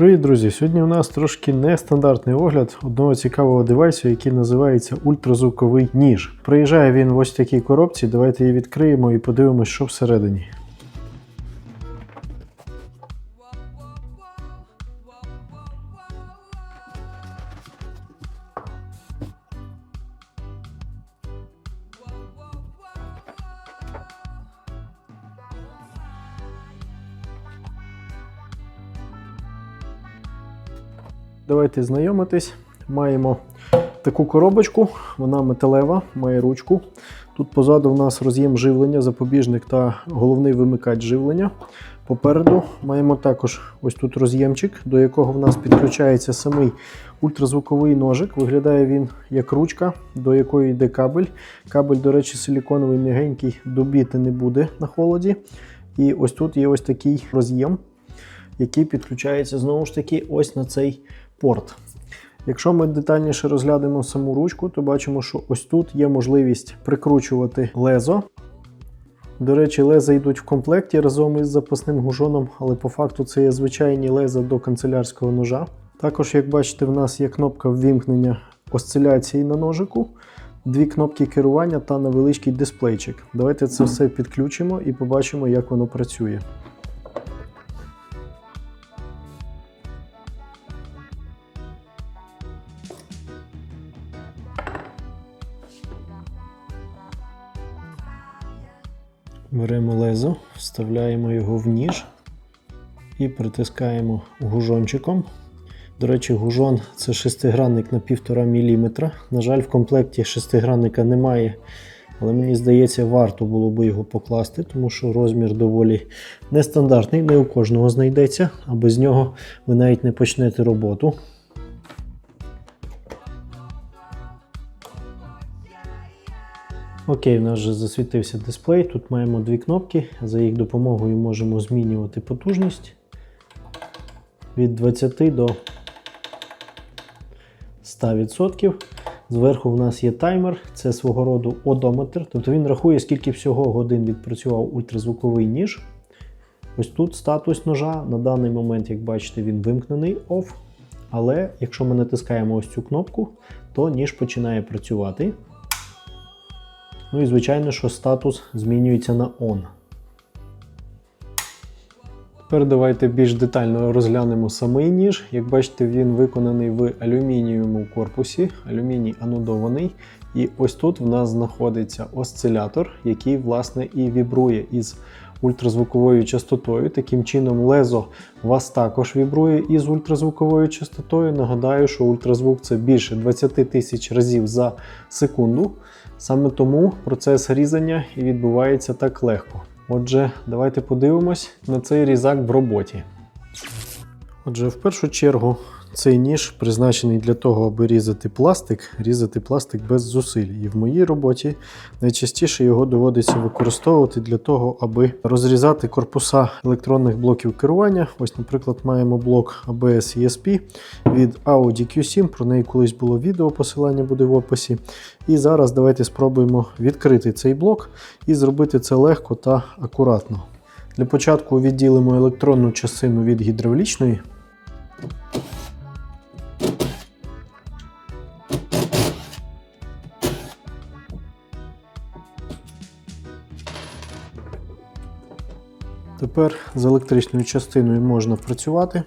Привіт, друзі! Сьогодні у нас трошки нестандартний огляд одного цікавого девайсу, який називається ультразвуковий ніж. Приїжджає він в ось такій коробці. Давайте її відкриємо і подивимось, що всередині. Давайте знайомитись. Маємо таку коробочку, вона металева, має ручку. Тут позаду в нас роз'єм живлення, запобіжник та головний вимикач живлення. Попереду маємо також ось тут роз'ємчик, до якого в нас підключається самий ультразвуковий ножик. Виглядає він як ручка, до якої йде кабель. Кабель, до речі, силіконовий м'ягенький, добіти не буде на холоді. І ось тут є ось такий роз'єм, який підключається знову ж таки ось на цей порт. Якщо ми детальніше розглянемо саму ручку, то бачимо, що ось тут є можливість прикручувати лезо. До речі, леза йдуть в комплекті разом із запасним гужоном, але по факту це є звичайні леза до канцелярського ножа. Також, як бачите, в нас є кнопка ввімкнення осциляції на ножику, дві кнопки керування та невеличкий дисплейчик. Давайте це все підключимо і побачимо, як воно працює. Вставляємо його в ніж і притискаємо гужончиком. До речі, гужон це шестигранник на 1,5 мм. На жаль, в комплекті шестигранника немає, але мені здається, варто було би його покласти, тому що розмір доволі нестандартний, не у кожного знайдеться, а без нього ви навіть не почнете роботу. Окей, у нас вже засвітився дисплей. Тут маємо дві кнопки. За їх допомогою можемо змінювати потужність від 20 до 100%. Зверху в нас є таймер, це свого роду одометр. Тобто він рахує, скільки всього годин відпрацював ультразвуковий ніж. Ось тут статус ножа. На даний момент, як бачите, він вимкнений OFF. Але якщо ми натискаємо ось цю кнопку, то ніж починає працювати. Ну і звичайно, що статус змінюється на ON. Тепер давайте більш детально розглянемо самий ніж. Як бачите, він виконаний в алюмінієвому корпусі, алюміній анодований. І ось тут в нас знаходиться осцилятор, який, власне, і вібрує із ультразвуковою частотою. Таким чином, лезо вас також вібрує із ультразвуковою частотою. Нагадаю, що ультразвук це більше 20 тисяч разів за секунду. Саме тому процес різання і відбувається так легко. Отже, давайте подивимось на цей різак в роботі. Отже, в першу чергу цей ніж призначений для того, аби різати пластик, різати пластик без зусиль. І в моїй роботі найчастіше його доводиться використовувати для того, аби розрізати корпуса електронних блоків керування. Ось, наприклад, маємо блок ABS ESP від Audi Q7. Про неї колись було відео, посилання буде в описі. І зараз давайте спробуємо відкрити цей блок і зробити це легко та акуратно. Для початку відділимо електронну частину від гідравлічної. Тепер з електричною частиною можна працювати.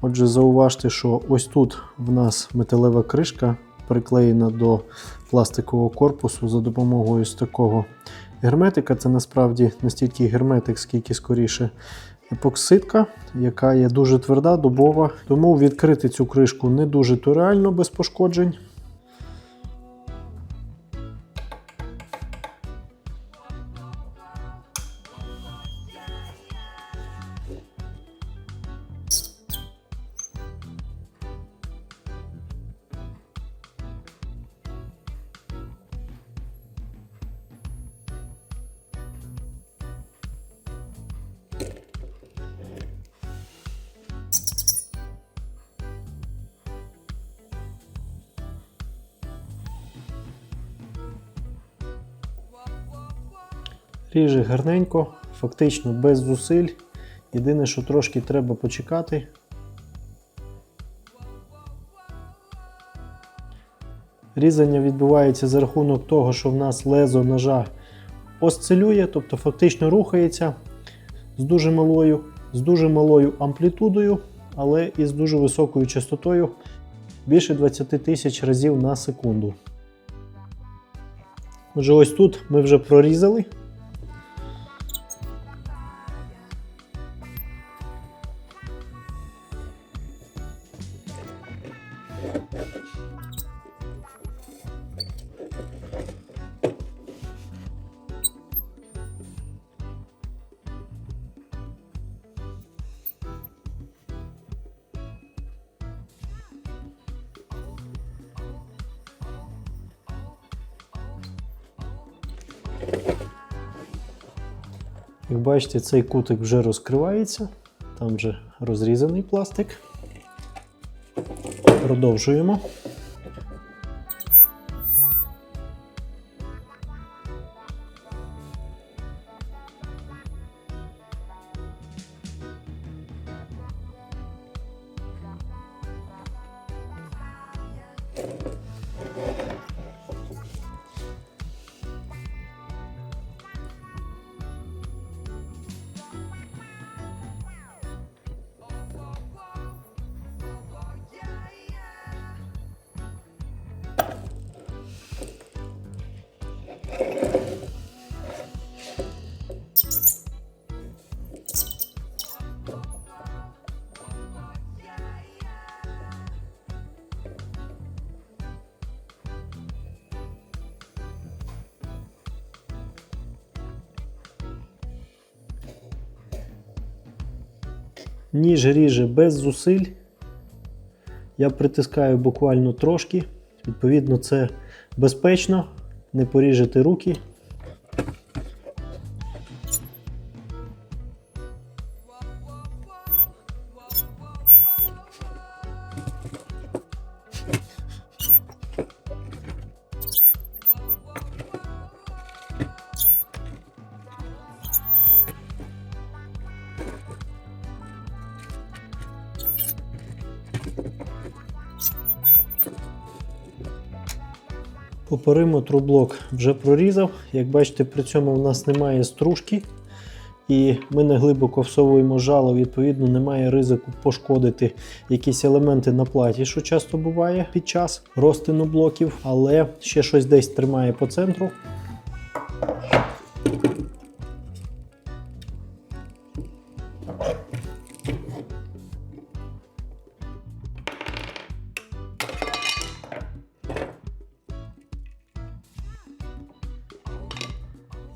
Отже, зауважте, що ось тут в нас металева кришка приклеєна до пластикового корпусу за допомогою ось такого герметика. Це насправді не стільки герметик, скільки скоріше епоксидка, яка є дуже тверда, дубова. Тому відкрити цю кришку не дуже то реально без пошкоджень. Ріже гарненько, фактично без зусиль. Єдине, що трошки треба почекати. Різання відбувається за рахунок того, що в нас лезо ножа осцилює, тобто фактично рухається з дуже малою, з дуже малою амплітудою, але і з дуже високою частотою більше 20 тисяч разів на секунду. Отже, ось тут ми вже прорізали. Як бачите, цей кутик вже розкривається, там вже розрізаний пластик. Продовжуємо. Ніж ріже без зусиль. Я притискаю буквально трошки. Відповідно, це безпечно, не поріжете руки. По периметру блок вже прорізав. Як бачите, при цьому в нас немає стружки. І ми не глибоко всовуємо жало, відповідно, немає ризику пошкодити якісь елементи на платі, що часто буває під час розтину блоків, але ще щось десь тримає по центру.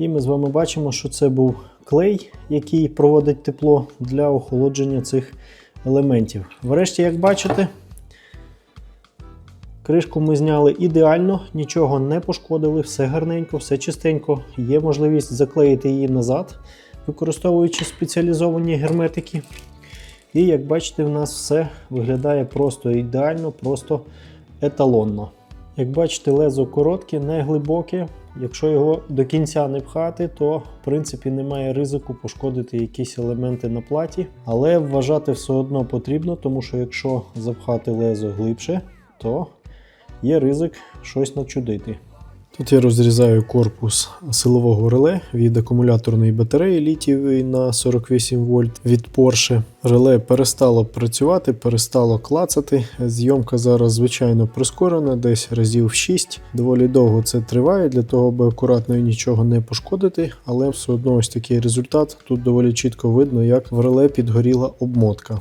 І ми з вами бачимо, що це був клей, який проводить тепло для охолодження цих елементів. Врешті, як бачите, кришку ми зняли ідеально, нічого не пошкодили, все гарненько, все чистенько. Є можливість заклеїти її назад, використовуючи спеціалізовані герметики. І як бачите, в нас все виглядає просто ідеально, просто еталонно. Як бачите, лезо коротке, не глибоке. Якщо його до кінця не пхати, то в принципі немає ризику пошкодити якісь елементи на платі. Але вважати все одно потрібно, тому що якщо запхати лезо глибше, то є ризик щось начудити. Тут я розрізаю корпус силового реле від акумуляторної батареї літієвої на 48 вольт від Porsche. Реле перестало працювати, перестало клацати. Зйомка зараз, звичайно, прискорена, десь разів в 6. Доволі довго це триває для того, аби акуратно і нічого не пошкодити, але все одно ось такий результат. Тут доволі чітко видно, як в реле підгоріла обмотка.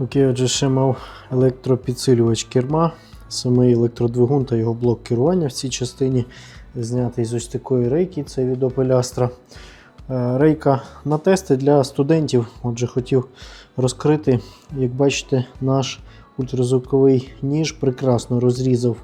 Окей, отже, ще мав електропідсилювач керма, самий електродвигун та його блок керування в цій частині знятий з ось такої рейки, це від Opel Astra. Е, Рейка на тести для студентів. Отже, хотів розкрити, як бачите, наш ультразвуковий ніж прекрасно розрізав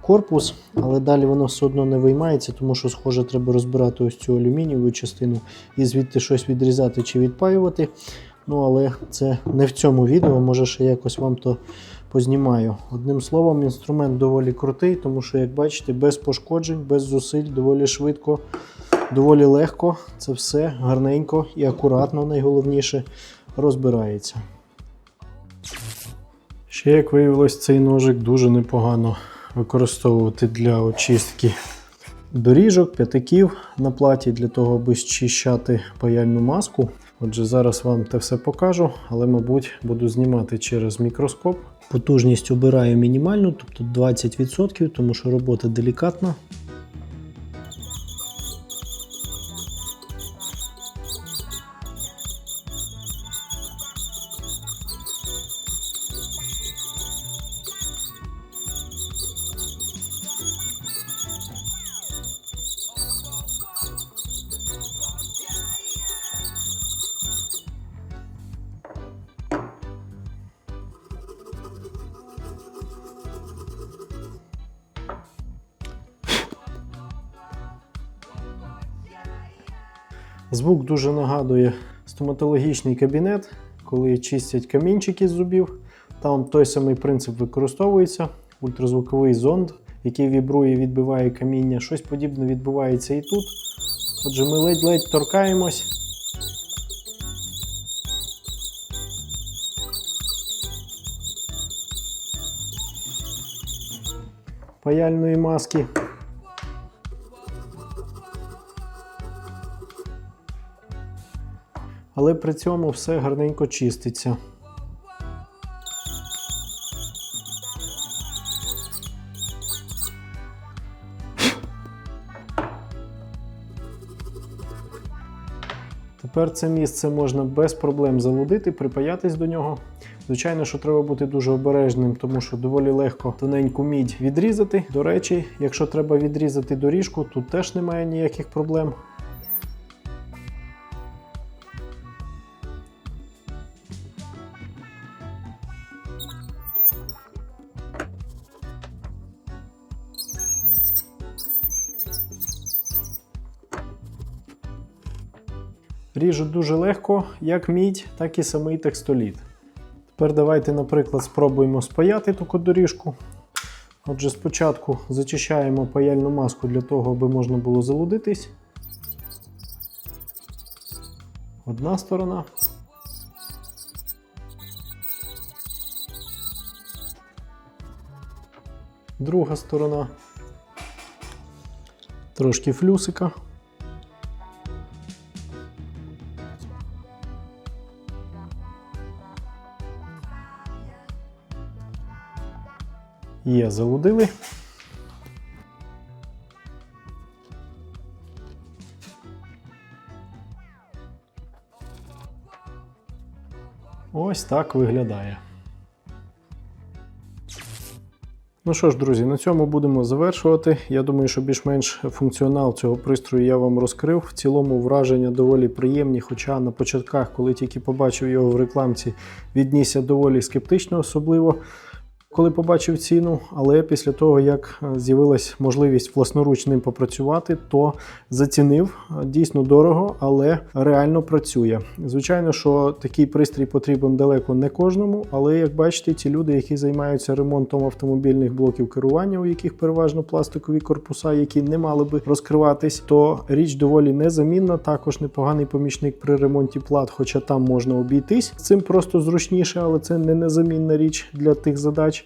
корпус, але далі воно все одно не виймається, тому що, схоже, треба розбирати ось цю алюмінієву частину і звідти щось відрізати чи відпаювати. Ну, але це не в цьому відео, може ще якось вам то познімаю. Одним словом, інструмент доволі крутий, тому що, як бачите, без пошкоджень, без зусиль, доволі швидко, доволі легко. Це все гарненько і акуратно, найголовніше, розбирається. Ще, як виявилось, цей ножик дуже непогано використовувати для очистки доріжок, п'ятиків на платі для того, аби зчищати паяльну маску. Отже, зараз вам те все покажу, але, мабуть, буду знімати через мікроскоп. Потужність обираю мінімальну, тобто 20%, тому що робота делікатна. Звук дуже нагадує стоматологічний кабінет, коли чистять камінчики з зубів. Там той самий принцип використовується. Ультразвуковий зонд, який вібрує відбиває каміння. Щось подібне відбувається і тут. Отже, ми ледь-ледь торкаємось. Паяльної маски. Але при цьому все гарненько чиститься. Тепер це місце можна без проблем залудити, припаятись до нього. Звичайно, що треба бути дуже обережним, тому що доволі легко тоненьку мідь відрізати. До речі, якщо треба відрізати доріжку, тут теж немає ніяких проблем. Ріжуть дуже легко, як мідь, так і самий текстоліт. Тепер давайте, наприклад, спробуємо спаяти таку доріжку. Отже, спочатку зачищаємо паяльну маску для того, аби можна було залудитись. Одна сторона. Друга сторона. Трошки флюсика. Є, залудили. Ось так виглядає. Ну що ж, друзі, на цьому будемо завершувати. Я думаю, що більш-менш функціонал цього пристрою я вам розкрив. В цілому враження доволі приємні, хоча на початках, коли тільки побачив його в рекламці, віднісся доволі скептично, особливо коли побачив ціну, але після того, як е, з'явилась можливість власноруч ним попрацювати, то зацінив Е, дійсно дорого, але реально працює. Звичайно, що такий пристрій потрібен далеко не кожному, але як бачите, ті люди, які займаються ремонтом автомобільних блоків керування, у яких переважно пластикові корпуса, які не мали би розкриватись, то річ доволі незамінна. Також непоганий помічник при ремонті плат, хоча там можна обійтись. Цим просто зручніше, але це не незамінна річ для тих задач.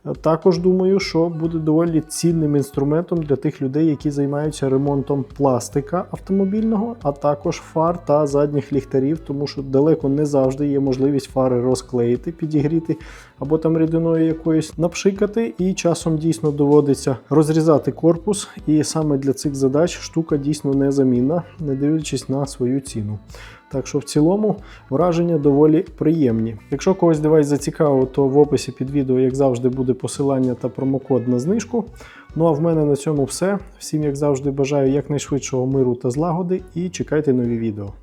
Також думаю, що буде доволі цінним інструментом для тих людей, які займаються ремонтом пластика автомобільного, а також фар та задніх ліхтарів, тому що далеко не завжди є можливість фари розклеїти, підігріти або там рідиною якоюсь напшикати, і часом дійсно доводиться розрізати корпус. І саме для цих задач штука дійсно незамінна, не дивлячись на свою ціну. Так що в цілому враження доволі приємні. Якщо когось девайс зацікавив, то в описі під відео, як завжди, буде посилання та промокод на знижку. Ну а в мене на цьому все. Всім, як завжди, бажаю якнайшвидшого миру та злагоди і чекайте нові відео.